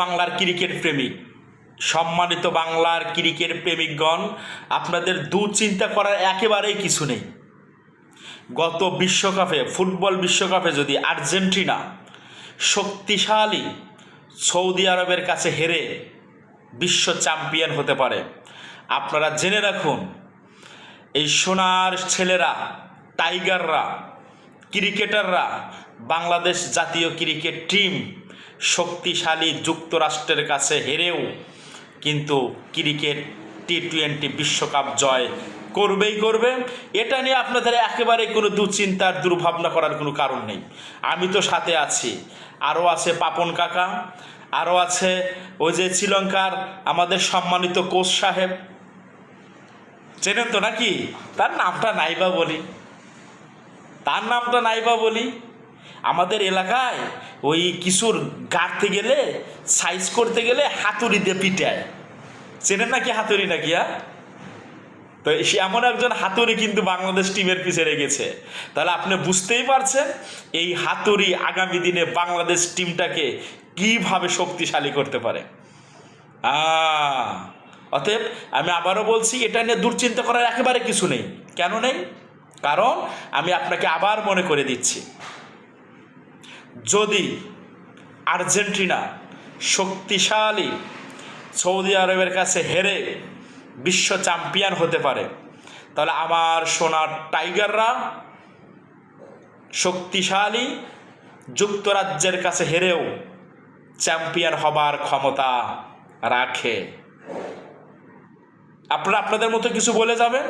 বাংলার ক্রিকেট প্রেমিক সম্মানিত বাংলার ক্রিকেট প্রেমিকগণ, আপনাদের দুচিন্তা করার একেবারেই কিছু নেই। গত বিশ্বকাপে, ফুটবল বিশ্বকাপে যদি আর্জেন্টিনা শক্তিশালী সৌদি আরবের কাছে হেরে বিশ্ব চ্যাম্পিয়ন হতে পারে, আপনারা জেনে রাখুন, এই সোনার ছেলেরা, টাইগাররা, ক্রিকেটাররা, বাংলাদেশ জাতীয় ক্রিকেট টিম শক্তিশালী যুক্তরাষ্ট্রের কাছে হেরেও কিন্তু ক্রিকেট টি টোয়েন্টি বিশ্বকাপ জয় করবেই করবে। এটা নিয়ে আপনাদের একেবারে কোনো দুশ্চিন্তার, দুর্ভাবনা করার কোনো কারণ নেই। আমি তো সাথে আছি। আরও আছে পাপন কাকা, আরও আছে ওই যে শ্রীলঙ্কার আমাদের সম্মানিত কোচ সাহেব। চেনেন তো নাকি? তার নামটা নাইবা বলি। তার নামটা নাইবা বলি। আমাদের এলাকায় ওই কিশোর গাড়তে গেলে সাইজ করতে গেলে হাতুড়ি দিয়ে পিটায়। চেনেন নাকি হাতুড়ি নাকি হ্যাঁ তো এমন একজন হাতুড়ি কিন্তু বাংলাদেশ টিমের পিছে রেখেছে তাহলে আপনি বুঝতেই পারছেন এই হাতুড়ি আগামী দিনে বাংলাদেশ টিমটাকে কীভাবে শক্তিশালী করতে পারে। অতএব আমি আবারও বলছি, এটা নিয়ে দুশ্চিন্তা করার একেবারে কিছু নেই। কেন নেই? কারণ আমি আপনাকে আবার মনে করে দিচ্ছি। যদি আর্জেন্টিনা শক্তিশালী সৌদি আরবের কাছে হেরে বিশ্ব চ্যাম্পিয়ন হতে পারে, তাহলে আমার সোনার টাইগাররা শক্তিশালী যুক্তরাজ্যের কাছে হেরেও চ্যাম্পিয়ন হবার ক্ষমতা রাখে। আপনারা আপনাদের মতো কিছু বলে যাবেন?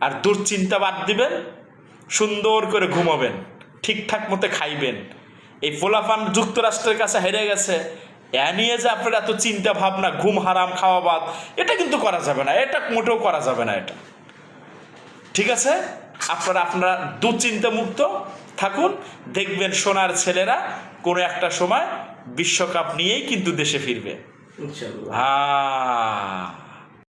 আর দুশ্চিন্তা বাদ দিবেন? সুন্দর করে ঘুমাবেন। ঠিকঠাক মতো খাইবেন। এই ফোলাফান যুক্তরাষ্ট্রের কাছে হেরে গেছে। এ নিয়ে যে আপনার এত চিন্তা ভাবনা ঘুম হারাম খাওয়া বাদ এটা কিন্তু করা যাবে না। এটা মোটেও করা যাবে না এটা। ঠিক আছে? আপনারা আপনারা দুশ্চিন্তা মুক্ত থাকুন। দেখবেন সোনার ছেলেরা কোনো একটা সময় বিশ্বকাপ নিয়েই কিন্তু দেশে ফিরবে। হ্যাঁ।